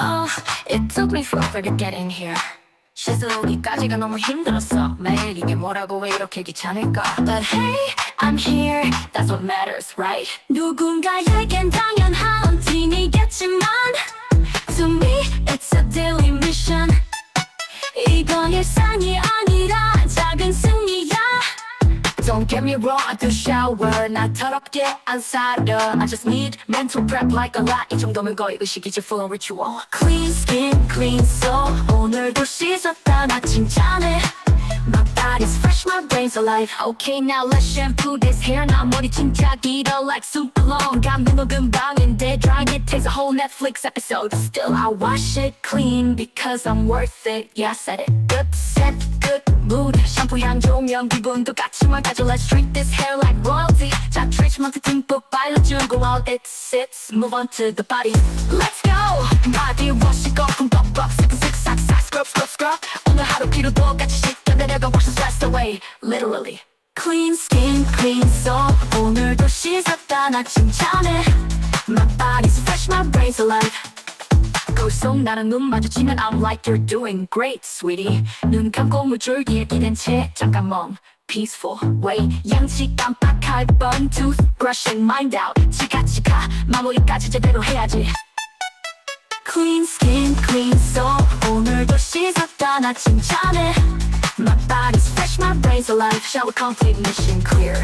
Oh, it took me forever to get in here. 씻어오기까지가 너무 힘들었어. 매일 이게 뭐라고 왜 이렇게 귀찮을까? But hey, I'm here. That's what matters, right? 누군가에겐 당연한 팀이겠지만 To me, it's a daily mission. 이건 일상이 아니라 작은 승리야. Don't get me wrong, I do shower. 나 더럽게 안 살아. I just need mental prep like a lot. 이 정도면 거의 의식이지 full ritual. Clean skin, clean soul. 오늘도 씻었다 나 칭찬해. My body's fresh, my brain's alive. Okay, now let's shampoo this hair. 나 머리 진짜 길어 like super long. 감는 거 금방인데 drying it takes a whole Netflix episode. Still, I wash it clean because I'm worth it. Yeah, I said it. Good set, good mood. 샴푸 향 좋으면 기분도 같이 맑아져. Let's treat this hair like royalty. 자, 트리트먼트 듬뿍 발라주고 while it sits. Move on to the body. Let's go. Body wash it 거품 뻑뻑 슥슥 싹싹 scrub scrub scrub. 오늘 하루 피로도 같이 씻겨내려가 wash the stress away. Literally. Clean skin, clean soul. 오늘도 씻었다 나 칭찬해. My body's fresh, my brain's alive. 고속 나는 눈 마주치면 I'm like you're doing great, sweetie. 눈 감고 물줄기에 기댄 채 잠깐 멈. Peaceful way 양치 깜빡할 뻔 Toothbrushing mind out 치카치카 마무리까지 제대로 해야지 Clean skin, clean soul 오늘도 씻었다 나 칭찬해 My body's fresh, my brain's alive Shower complete, mission clear